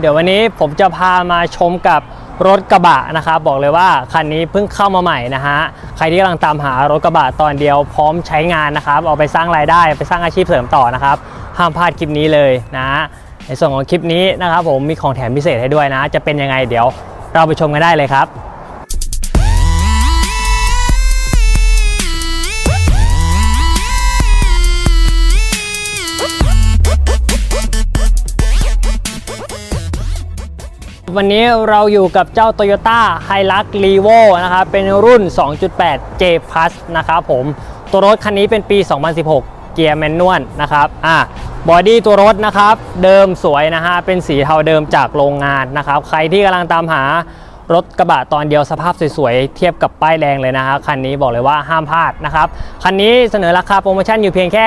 เดี๋ยววันนี้ผมจะพามาชมกับรถกระบะนะครับบอกเลยว่าคันนี้เพิ่งเข้ามาใหม่นะฮะใครที่กำลังตามหารถกระบะตอนเดียวพร้อมใช้งานนะครับเอาไปสร้างรายได้ไปสร้างอาชีพเสริมต่อนะครับห้ามพลาดคลิปนี้เลยนะในส่วนของคลิปนี้นะครับผมมีของแถมพิเศษให้ด้วยนะ จะเป็นยังไงเดี๋ยวเราไปชมกันได้เลยครับ วันนี้เราอยู่กับเจ้า Toyota Hilux Revo นะครับ เป็นรุ่น 2.8 J Plus นะครับผม ตัวรถคันนี้เป็นปี 2016 เกียร์แมนนวลนะครับ อะบอดี้ตัวรถนะครับ เดิมสวยนะฮะ เป็นสีเทาเดิมจากโรงงานนะครับ ใครที่กำลังตามหารถกระบะตอนเดียวสภาพสวยๆ เทียบกับป้ายแดงเลยนะครับคันนี้บอกเลยว่าห้ามพลาดนะครับ คันนี้เสนอราคาโปรโมชั่นอยู่เพียงแค่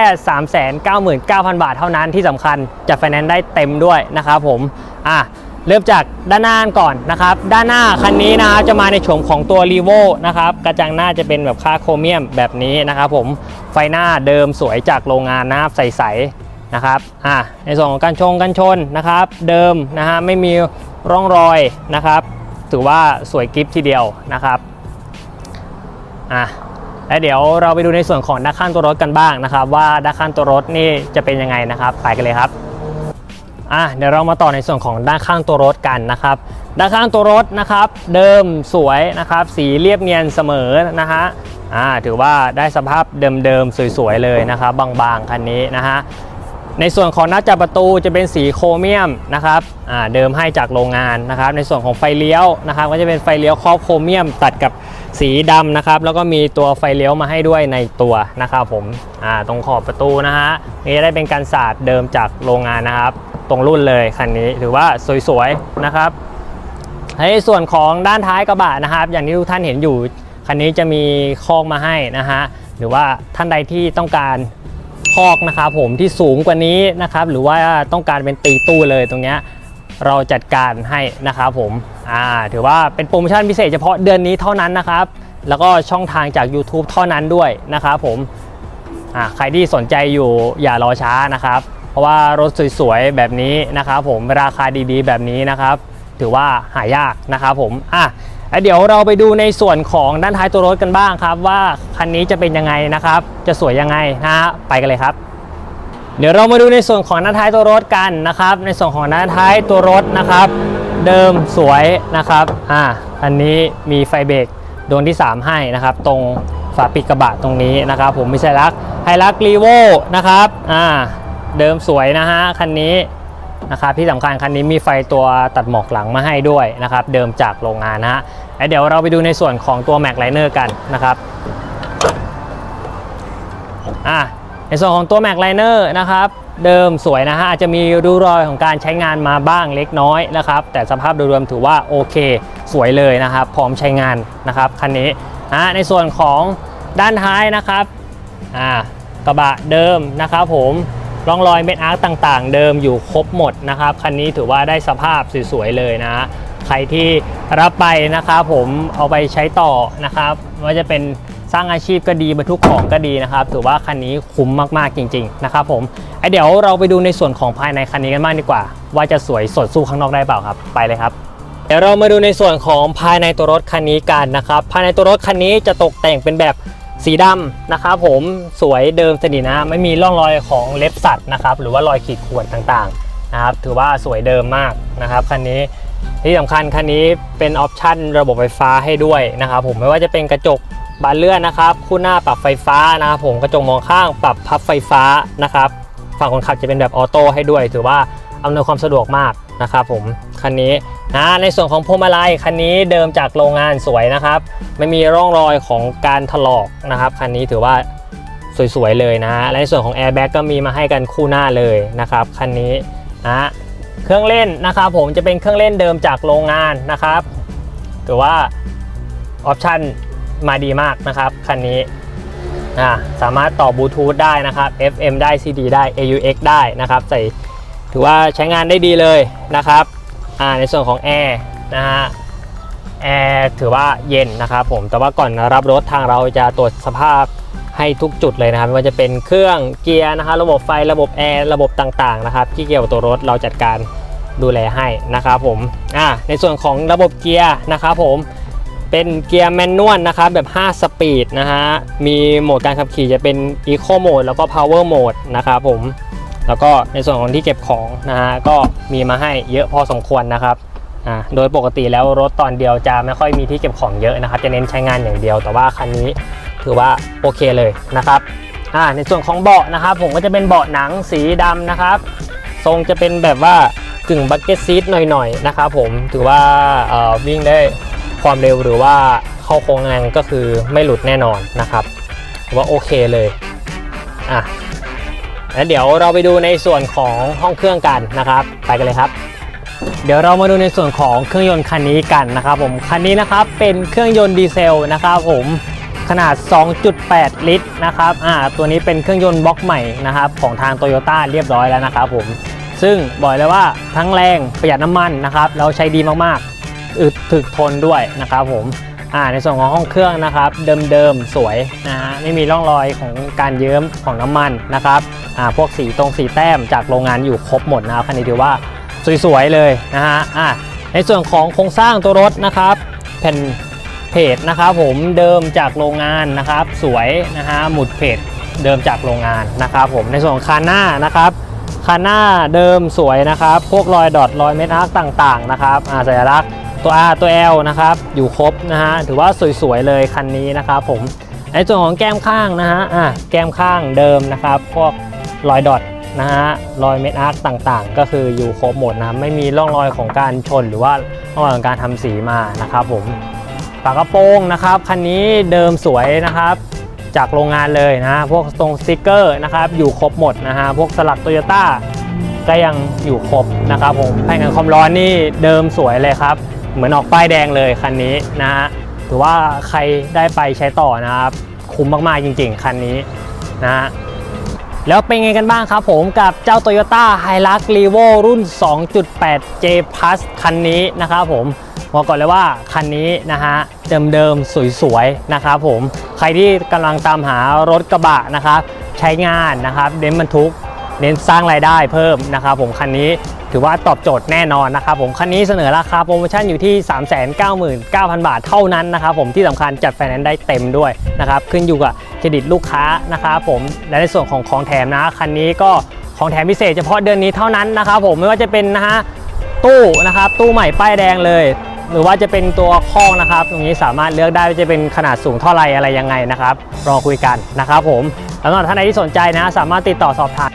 399,000 บาทเท่านั้นที่สำคัญจะไฟแนนซ์ได้เต็มด้วยนะครับผม อะ เริ่มจากด้านหน้าก่อนนะครับ ด้านหน้าคันนี้นะครับจะมาในโฉมของตัว r e v o นะครับ กระจังหน้าจะเป็นแบบคาโครเมียมแบบนี้นะครับผม ไฟหน้าเดิมสวยจากโรงงานนะครับใสๆนะครับ อะในส่วนของการชงกันชนนะครับ เดิมนะฮะไม่มีร่องรอยนะครับ ถือว่าสวยกิฟทีเดียวนะครับ อะและเดี๋ยวเราไปดูในส่วนของด้านข้างตัวรถกันบ้างนะครับ ว่าด้านข้างตัวรถนี่จะเป็นยังไงนะครับ ไปกันเลยครับ อะเดี๋ยวเรามาต่อในส่วนของด้านข้างตัวรถกันนะครับ ด้านข้างตัวรถนะครับ เดิมสวยนะครับ สีเรียบเนียนเสมอนะฮะอ่าถือว่าได้สภาพเดิมๆสวยๆเลยนะครับบางๆคันนี้นะฮะในส่วนของหน้าจับประตูจะเป็นสีโครเมียมนะครับอ่าเดิมให้จากโรงงานนะครับ ในส่วนของไฟเลี้ยวนะครับ ก็จะเป็นไฟเลี้ยวครอบโครเมียมตัดกับสีดำนะครับ แล้วก็มีตัวไฟเลี้ยวมาให้ด้วยในตัวนะครับผมอ่าตรงขอบประตูนะฮะนี่ได้เป็นการสาดเดิมจากโรงงานนะครับ ตรงรุ่นเลยคันนี้ถือว่าสวยๆนะครับในส่วนของด้านท้ายกระบะนะครับ อย่างที่ทุกท่านเห็นอยู่คันนี้จะมีคอกมาให้นะฮะหรือว่าท่านใดที่ต้องการคอกนะครับผมที่สูงกว่านี้นะครับ หรือว่าต้องการเป็นตีตู้เลยตรงเนี้ยเราจัดการให้นะครับผมอ่าถือว่าเป็นโปรโมชั่นพิเศษเฉพาะเดือนนี้เท่านั้นนะครับ แล้วก็ช่องทางจาก YouTube เท่านั้นด้วยนะครับผมอะใครที่สนใจอยู่อย่ารอช้านะครับ เพราะว่ารถสวยๆแบบนี้นะครับผมราคาดีๆ แบบนี้นะครับ ถือว่าหายากนะครับผมอะเดี๋ยวเราไปดูในส่วนของด้านท้ายตัวรถกันบ้างครับ ว่าคันนี้จะเป็นยังไงนะครับ จะสวยยังไงนะฮะไปกันเลยครับ เดี๋ยวเรามาดูในส่วนของด้านท้ายตัวรถกันนะครับ ในส่วนของด้านท้ายตัวรถนะครับ เดิมสวยนะครับอ่าอันนี้มีไฟเบรกดวงที่ 3 ให้นะครับ ตรงฝาปิดกระบะตรงนี้นะครับ ผมม่ใช่รักไฮรักรีโวนะครับอ่า เดิมสวยนะฮะคันนี้นะครับที่สำคัญคันนี้มีไฟตัวตัดหมอกหลังมาให้ด้วยนะครับ เดิมจากโรงงานนะฮะเดี๋ยวเราไปดูในส่วนของตัว Mac Liner กันนะครับอะในส่วนของตัว Mac Liner นะครับ เดิมสวยนะฮะอาจจะมีรูรอยของการใช้งานมาบ้างเล็กน้อยนะครับ แต่สภาพโดยรวมถือว่าโอเค สวยเลยนะครับ พร้อมใช้งานนะครับคันนี้อะในส่วนของด้านท้ายนะครับอ่ากระบะเดิมนะครับผม ร่องรอยเม็ดอาร์คต่างๆ เดิมอยู่ครบหมดนะครับคันนี้ถือว่าได้สภาพสวยๆเลยนะใครที่รับไปนะครับผมเอาไปใช้ต่อนะครับม่ว่าจะเป็นสร้างอาชีพก็ดีบรรทุกของก็ดีนะครับ ถือว่าคันนี้คุ้มมากๆจริง ๆ นะครับผมไอเดี๋ยวเราไปดูในส่วนของภายในคันนี้กันบ้างดีกว่า ว่าจะสวยสดสู้ข้างนอกได้เปล่าครับ ไปเลยครับเดี๋ยวเรามาดูในส่วนของภายในตัวรถคันนี้กันนะครับ ภายในตัวรถคันนี้จะตกแต่งเป็นแบบ สีดำนะครับผมสวยเดิมสนิทนะไม่มีร่องรอยของเล็บสัตว์นะครับหรือว่ารอยขีดข่วนต่างๆนะครับถือว่าสวยเดิมมากนะครับคันนี้ที่สำคัญคันนี้เป็นออปชันระบบไฟฟ้าให้ด้วยนะครับผมไม่ว่าจะเป็นกระจกบานเลื่อนนะครับคู่หน้าปรับไฟฟ้านะครับผมกระจกมองข้างปรับพับไฟฟ้านะครับฝั่งคนขับจะเป็นแบบออโต้ให้ด้วย ถือว่าอำนวยความสะดวกมาก นะครับผมคันนี้นะในส่วนของพวงมาลัยคันนี้เดิมจากโรงงานสวยนะครับ ไม่มีร่องรอยของการถลอกนะครับคันนี้ถือว่าสวยๆเลยนะและในส่วนของแอร์แบ็กก็มีมาให้กันคู่หน้าเลยนะครับคันนี้นะเครื่องเล่นนะครับผมจะเป็นเครื่องเล่นเดิมจากโรงงานนะครับถือว่าออปชันมาดีมากนะครับคันนี้อ่าสามารถต่อบลูทูธได้นะครับ FM ได้ CD ได้ AUX ได้นะครับใส่ ถือว่าใช้งานได้ดีเลยนะครับในส่วนของแอร์นะฮะแอร์ถือว่าเย็นนะครับผมแต่ว่าก่อนรับรถทางเราจะตรวจสภาพให้ทุกจุดเลยนะครับไม่ว่าจะเป็นเครื่องเกียร์นะครับระบบไฟระบบแอร์ระบบต่างๆนะครับที่เกี่ยวกับตัวรถเราจัดการดูแลให้นะครับผมอ่าในส่วนของระบบเกียร์นะครับผมเป็นเกียร์แมนนวลนะครับแบบ 5 สปีดนะฮะมีโหมดการขับขี่จะเป็น Eco Mode แล้วก็ Power Mode นะครับผม แล้วก็ในส่วนของที่เก็บของนะฮะก็มีมาให้เยอะพอสมควรนะครับอ่าโดยปกติแล้วรถตอนเดียวจะไม่ค่อยมีที่เก็บของเยอะนะครับ จะเน้นใช้งานอย่างเดียว แต่ว่าคันนี้ถือว่าโอเคเลยนะครับอ่าในส่วนของเบาะนะครับ ผมก็จะเป็นเบาะหนังสีดำนะครับ ทรงจะเป็นแบบว่ากึ่งบักเก็ตซีทหน่อยๆนะครับผมถือว่าวิ่งได้ความเร็วหรือว่าเข้าโค้งแรงก็คือไม่หลุดแน่นอนนะครับว่าโอเคเลยอะ แล้วเดี๋ยวเราไปดูในส่วนของห้องเครื่องกันนะครับ ไปกันเลยครับ เดี๋ยวเรามาดูในส่วนของเครื่องยนต์คันนี้กันนะครับผมคันนี้นะครับเป็นเครื่องยนต์ดีเซลนะครับผมขนาด 2.8 ลิตรนะครับอ่าตัวนี้เป็นเครื่องยนต์บล็อกใหม่นะครับของทาง t o y ยต้เรียบร้อยแล้วนะครับผมซึ่งบอกเลยว่าทั้งแรงประหยัดน้ำมันนะครับแล้วใช้ดีมากๆอึดถึกทนด้วยนะครับผมอ่าในส่วนของห้องเครื่องนะครับ เดิมๆสวยนะฮะไม่มีร่องรอยของการเยิ้มของน้ำมันนะครับ อ่าพวกสีตรงสีแต้มจากโรงงานอยู่ครบหมดนะครับคันนี้ถือว่าสวยๆเลยนะฮะอ่าในส่วนของโครงสร้างตัวรถนะครับแผ่นเพจนะครับผมเดิมจากโรงงานนะครับ สวยนะฮะหมุดเพจเดิมจากโรงงานนะครับผมในส่วนของคานหน้านะครับคันหน้าเดิมสวยนะครับ พวกรอยดอทรอยเม็ดอาร์กต่างๆนะครับอ่าสัญลักษณ์ตัว R ตัว L นะครับอยู่ครบนะฮะถือว่าสวยๆเลยคันนี้นะครับผมในส่วนของแก้มข้างนะฮะอ่าแก้มข้างเดิมนะครับ พวก รอยดอทนะฮะรอยเม็ดอาร์กต่างๆ ก็คืออยู่ครบหมดนะไม่มีร่องรอยของการชนหรือว่าร่องรอยของการทำสีมานะครับผมฝากระโปรงนะครับคันนี้เดิมสวยนะครับ จากโรงงานเลยนะฮะพวกตรงสติกเกอร์นะครับ อยู่ครบหมดนะฮะพวกสลักโตโยต้าก็ยังอยู่ครบนะครับผมแผงกันความร้อนนี่เดิมสวยเลยครับ เหมือนออกป้ายแดงเลยคันนี้นะฮะถือว่าใครได้ไปใช้ต่อนะครับ คุ้มมากๆจริงๆ คันนี้นะฮะ แล้วเป็นไงกันบ้างครับผมกับเจ้า Toyota Hilux Revo รุ่น 2.8 J Plus คันนี้นะครับผมบอกก่อนเลยว่าคันนี้นะฮะเดิมๆสวยๆนะครับผมใครที่กำลังตามหารถกระบะนะครับใช้งานนะครับเน้นบรรทุก เน้นสร้างรายได้เพิ่มนะครับผมคันนี้ถือว่าตอบโจทย์แน่นอนนะครับผมคันนี้เสนอราคาโปรโมชั่นอยู่ที่ 399,000 บาทเท่านั้นนะครับผมที่สำคัญจัดไฟแนนซ์ได้เต็มด้วยนะครับขึ้นอยู่กับ เครดิตลูกค้านะครับผมและในส่วนของของแถมนะคันนี้ก็ของแถมพิเศษเฉพาะเดือนนี้เท่านั้นนะครับผมไม่ว่าจะเป็นนะฮะตู้นะครับตู้ใหม่ป้ายแดงเลย หรือว่าจะเป็นตัวข้องนะครับ ตรงนี้สามารถเลือกได้ว่าจะเป็นขนาดสูงเท่าไรอะไรยังไงนะครับรอคุยกันนะครับผมแล้วสำหรับท่านใดที่สนใจนะ สามารถติดต่อสอบถาม